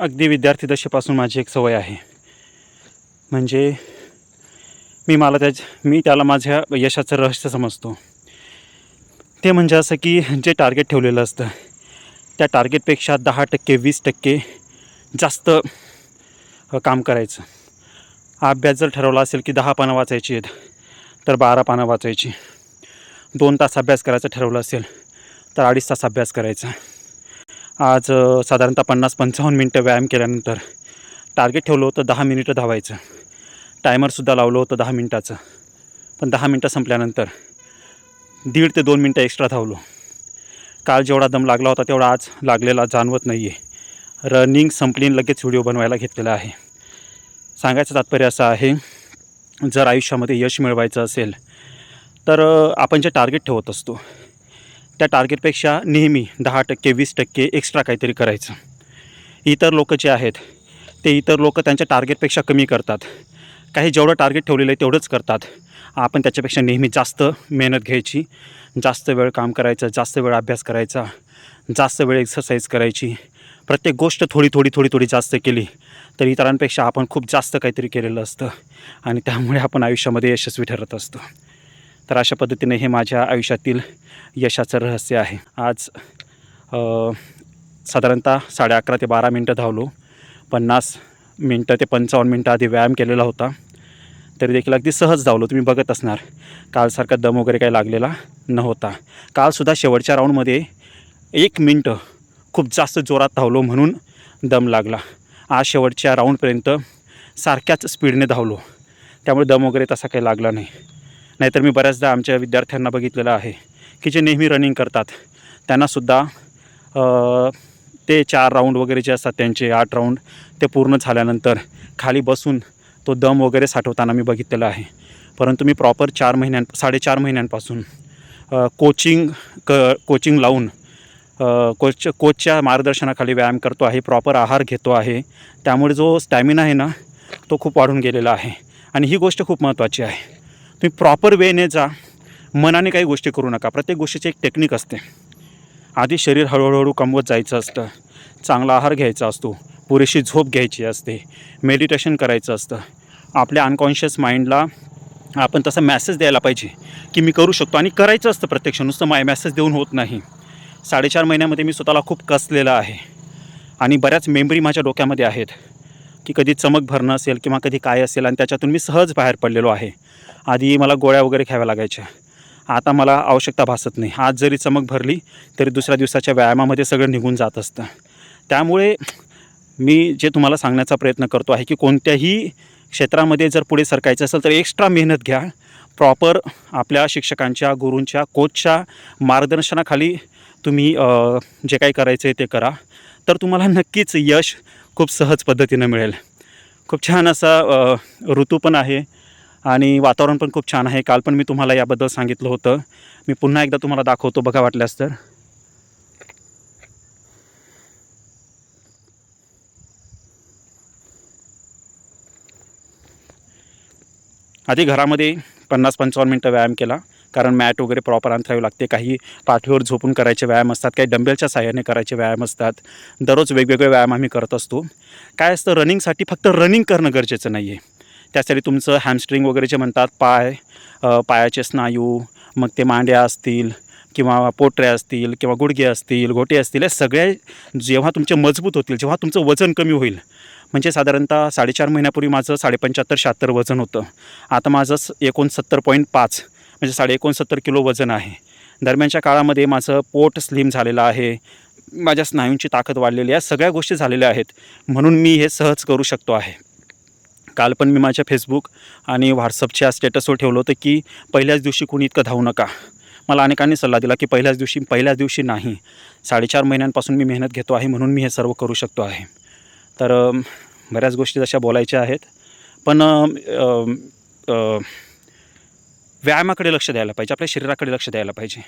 अगदी विद्यार्थी दशेपासून माझी एक सवय आहे. म्हणजे मी मला त्या मी त्याला माझ्या यशाचं रहस्य समजतो. ते म्हणजे असं की जे टार्गेट ठेवलेलं असतं त्या टार्गेटपेक्षा दहा टक्के वीस टक्के जास्त काम करायचं. अभ्यास जर ठरवला असेल की दहा पानं वाचायची आहेत तर बारा पानं वाचायची. दोन तास अभ्यास करायचा ठरवलं असेल तर अडीच तास अभ्यास करायचा. आज साधारणतः पन्नास पंचावन्न मिनटं व्यायाम केल्यानंतर टार्गेट ठेवलं होतं दहा मिनिटं धावायचं. टायमरसुद्धा लावलं होतं दहा मिनटाचं. पण दहा मिनटं संपल्यानंतर दीड ते दोन मिनटं एक्स्ट्रा धावलो. काल जेवढा दम लागला होता तेवढा आज लागलेला जाणवत नाही आहे रनिंग संपली लगेच व्हिडिओ बनवायला घेतलेला आहे. सांगायचं तात्पर्य असं आहे जर आयुष्यामध्ये यश मिळवायचं असेल तर आपण जे टार्गेट ठेवत असतो त्या टार्गेटपेक्षा नेहमी दहा टक्के वीस टक्के एक्स्ट्रा काहीतरी करायचं. इतर लोक जे आहेत ते इतर लोक त्यांच्या टार्गेटपेक्षा कमी करतात. काही जेवढं टार्गेट ठेवलेलं आहे तेवढंच करतात. आपण त्याच्यापेक्षा नेहमी जास्त मेहनत घ्यायची जास्त वेळ काम करायचं जास्त वेळ अभ्यास करायचा जास्त वेळ एक्सरसाइज करायची. प्रत्येक गोष्ट थोडी थोडी थोडी थोडी जास्त केली तर इतरांपेक्षा आपण खूप जास्त काहीतरी केलेलं असतं. आणि त्यामुळे आपण आयुष्यामध्ये यशस्वी ठरत असतो. तर अशा पद्धतीने हे माझ्या आयुष्यातील यशाचं रहस्य आहे. आज साधारणतः साडे अकरा ते बारा मिनटं धावलो. पन्नास मिनटं ते पंचावन्न मिनटं आधी व्यायाम केलेला होता. तरी देखील अगदी सहज धावलो. तुम्ही बघत असणार कालसारखा दम वगैरे काही लागलेला नव्हता. कालसुद्धा शेवटच्या राऊंडमध्ये एक मिनटं खूप जास्त जोरात धावलो म्हणून दम लागला. आज शेवटच्या राऊंडपर्यंत सारख्याच स्पीडने धावलो. त्यामुळे दम वगैरे तसा काही लागला नाही. नाहीतर मी बऱ्याचदा आमच्या विद्यार्थ्यांना बघितलेलं आहे की जे नेहमी रनिंग करतात त्यांनासुद्धा ते चार राऊंड वगैरे जे असतात त्यांचे आठ राऊंड ते पूर्ण झाल्यानंतर खाली बसून तो दम वगैरे साठवताना मी बघितलेलं आहे. परंतु मी प्रॉपर चार महिन्यां साडेचार महिन्यांपासून कोचिंग क कोचिंग लावून कोच कोचच्या मार्गदर्शनाखाली व्यायाम करतो आहे प्रॉपर आहार घेतो आहे. त्यामुळे जो स्टॅमिना आहे ना तो खूप वाढून गेलेला आहे. आणि ही गोष्ट खूप महत्त्वाची आहे. तुम्ही प्रॉपर वेने जा. मनाने काही गोष्टी करू नका. प्रत्येक गोष्टीची एक टेक्निक असते. आधी शरीर हळूहळू कमवत जायचं असतं. चांगला आहार घ्यायचा असतो. पुरेशी झोप घ्यायची असते. मेडिटेशन करायचं असतं. आपल्या अनकॉन्शियस माइंडला आपण तसा मॅसेज द्यायला पाहिजे की मी करू शकतो आणि करायचं असतं प्रत्यक्ष. नुसतं माय मॅसेज देऊन होत नाही. साडेचार महिन्यामध्ये मी स्वतःला खूप कसलेला आहे. आणि बऱ्याच मेमरी माझ्या डोक्यामध्ये आहेत. की कधी चमक भरणं असेल किंवा कधी काय असेल आणि त्याच्यातून मी सहज बाहेर पडलेलो आहे. आधी मला गोळ्या वगैरे घ्याव्या लागायच्या. आता मला आवश्यकता भासत नाही. आज जरी चमक भरली तरी दुसऱ्या दिवसाच्या व्यायामामध्ये सगळं निघून जात असतं. त्यामुळे मी जे तुम्हाला सांगण्याचा प्रयत्न करतो आहे की कोणत्याही क्षेत्रामध्ये जर पुढे सरकायचं असेल तर एक्स्ट्रा मेहनत घ्या. प्रॉपर आपल्या शिक्षकांच्या गुरूंच्या कोचच्या मार्गदर्शनाखाली तुम्ही जे काही करायचं आहे ते करा. तर तुम्हाला नक्कीच यश खूप सहज पद्धतीनं मिळेल. खूप छान असा ऋतू पण आहे. आणि वातावरण पण खूप छान आहे. काल पण मी तुम्हाला याबद्दल सांगितलं होतं. मी पुन्हा एकदा तुम्हाला दाखवतो बघा वाटल्यास तर. आधी घरामध्ये पन्नास पंचावन्न मिनटं व्यायाम केला कारण मॅट वगैरे प्रॉपर अंथरावी लागते. काही पाठीवर झोपून करायचे व्यायाम असतात काही डंबेलच्या साह्याने करायचे व्यायाम असतात. दररोज वेगवेगळे व्यायाम आम्ही करत असतो. काय असतं रनिंगसाठी फक्त रनिंग करणं गरजेचं नाही आहे त्यासाठी तुमचं हॅमस्ट्रिंग वगैरे जे म्हणतात पाय पायाचे स्नायू मग ते मांड्या असतील किंवा पोटऱ्या असतील किंवा गुडघे असतील घोटे असतील या सगळे जेव्हा तुमचे मजबूत होतील जेव्हा तुमचं वजन कमी होईल म्हणजे साधारणतः साडेचार महिन्यापूर्वी माझं साडेपंच्याहत्तर शहात्तर वजन होतं. आता माझं स- एकोणसत्तर पॉईंट पाच म्हणजे साडे एकोणसत्तर किलो वजन आहे. दरम्यानच्या काळामध्ये माझं पोट स्लिम झालेलं आहे माझ्या स्नायूंची ताकद वाढलेली या सगळ्या गोष्टी झालेल्या आहेत म्हणून मी हे सहज करू शकतो आहे. काल पण मी माझ्या फेसबुक आणि व्हॉट्सअपच्या स्टेटसवर ठेवलं होतं की पहिल्याच दिवशी कोणी इतकं धावू नका. मला अनेकांनी सल्ला दिला की पहिल्याच दिवशी पहिल्याच दिवशी नाही. साडेचार महिन्यांपासून मी मेहनत घेतो आहे म्हणून मी हे सर्व करू शकतो आहे. तर बऱ्याच गोष्टी जशा बोलायच्या आहेत. पण व्यायामाकडे लक्ष द्यायला पाहिजे आपल्या शरीराकडे लक्ष द्यायला पाहिजे.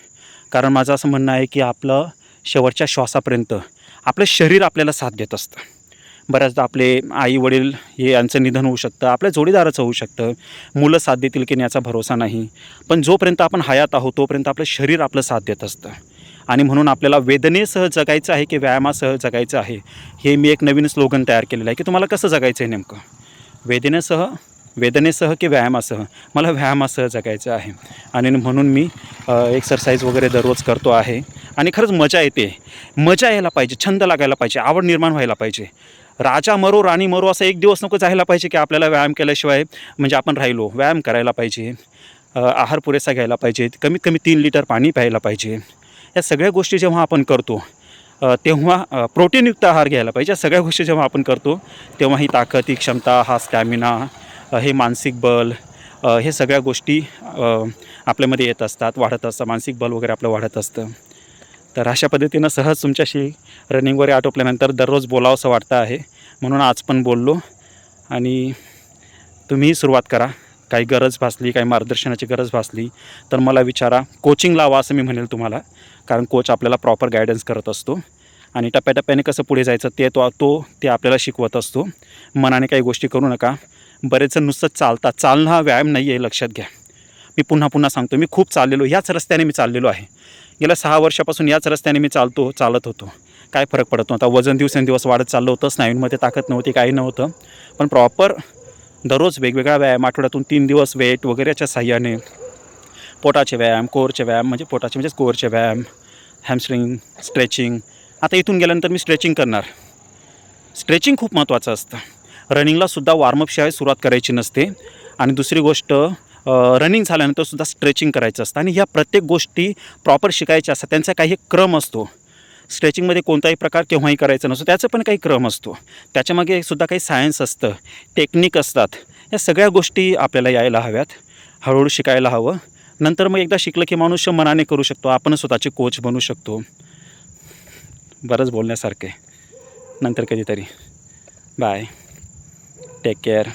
कारण माझं असं म्हणणं आहे की आपलं शेवटच्या श्वासापर्यंत आपलं शरीर आपल्याला साथ देत असतं. बऱ्याचदा आपले आई वडील हे यांचं निधन होऊ शकतं आपल्या जोडीदाराचं होऊ शकतं. मुलं साथ देतील की नाही याचा भरोसा नाही. पण जोपर्यंत आपण हयात आहोत तोपर्यंत आपलं शरीर आपलं साथ देत असतं. आणि म्हणून आपल्याला वेदनेसह जगायचं आहे की व्यायामासह जगायचं आहे हे मी एक नवीन स्लोगन तयार केलेलं आहे की तुम्हाला कसं जगायचं आहे नेमकं? वेदनेसह वेदनेसह की व्यायामासह? मला व्यायामासह जगायचं आहे. आणि म्हणून मी एक्सरसाइज वगैरे दररोज करतो आहे. आणि खरंच मजा येते. मजा यायला पाहिजे छंद लागायला पाहिजे आवड निर्माण व्हायला पाहिजे. राजा मरो राणी मरो असं एक दिवस नको जायला पाहिजे की आपल्याला व्यायाम केल्याशिवाय म्हणजे आपण राहिलो. व्यायाम करायला पाहिजे. आहार पुरेसा घ्यायला पाहिजे. कमीत कमी तीन लिटर पाणी प्यायला पाहिजे. या सगळ्या गोष्टी जेव्हा आपण करतो तेव्हा प्रोटीनयुक्त आहार घ्यायला पाहिजे. या सगळ्या गोष्टी जेव्हा आपण करतो तेव्हा ही ताकद ही क्षमता हा स्टॅमिना हे मानसिक बल हे सगळ्या गोष्टी आपल्यामध्ये येत असतात. वाढत असतं. मानसिक बल वगैरे आपलं वाढत असतं. तर अशा पद्धतीनं सहज तुमच्याशी रनिंगवर आटोपल्यानंतर दररोज बोलावंसं वाटतं आहे. म्हणून आज पण बोललो आणि तुम्ही सुरुवात करा. काही गरज भासली काही मार्गदर्शनाची गरज भासली तर मला विचारा. कोचिंग लावा असं मी म्हणेल तुम्हाला. कारण कोच आपल्याला प्रॉपर गायडन्स करत असतो. आणि टप्प्याटप्प्याने कसं पुढे जायचं ते तो तो ते आपल्याला शिकवत असतो. मनाने काही गोष्टी करू नका. बरेचजण नुसतं चालता चालणं हा व्यायाम नाही आहे लक्षात घ्या. मी पुन्हा पुन्हा सांगतो. मी खूप चाललेलो याच रस्त्याने मी चाललेलो आहे. गेल्या सहा वर्षापासून याच रस्त्याने मी चालतो चालत होतो. काय फरक पडत नव्हता. वजन दिवसेंदिवस वाढत चाललं होतं. स्नायूंमध्ये ताकद नव्हती काही नव्हतं. पण प्रॉपर दररोज वेगवेगळा व्यायाम आठवड्यातून तीन दिवस वेट वगैरेच्या साह्याने पोटाचे व्यायाम कोरचे व्यायाम म्हणजे पोटाचे म्हणजेच कोरचे व्यायाम हॅमस्ट्रिंग स्ट्रेचिंग आता इथून गेल्यानंतर मी स्ट्रेचिंग करणार. स्ट्रेचिंग खूप महत्त्वाचं असतं. रनिंगलासुद्धा वॉर्मअपशिवाय सुरुवात करायची नसते. आणि दुसरी गोष्ट रनिंग झाल्यानंतर सुद्धा स्ट्रेचिंग करायचं असतं. आणि ह्या प्रत्येक गोष्टी प्रॉपर शिकायच्या असतात. त्यांचा काही एक क्रम असतो. स्ट्रेचिंगमध्ये कोणताही प्रकार केव्हाही करायचा नसतो. त्याचा पण काही क्रम असतो. त्याच्यामागे सुद्धा काही सायन्स असतं. टेक्निक असतात. या सगळ्या गोष्टी आपल्याला यायला हव्यात. हळूहळू शिकायला हवं. नंतर मग एकदा शिकलं की माणूस मनाने करू शकतो. आपण स्वतःचे कोच बनू शकतो. बरंच बोलण्यासारखं आहे. नंतर कधीतरी. Bye take care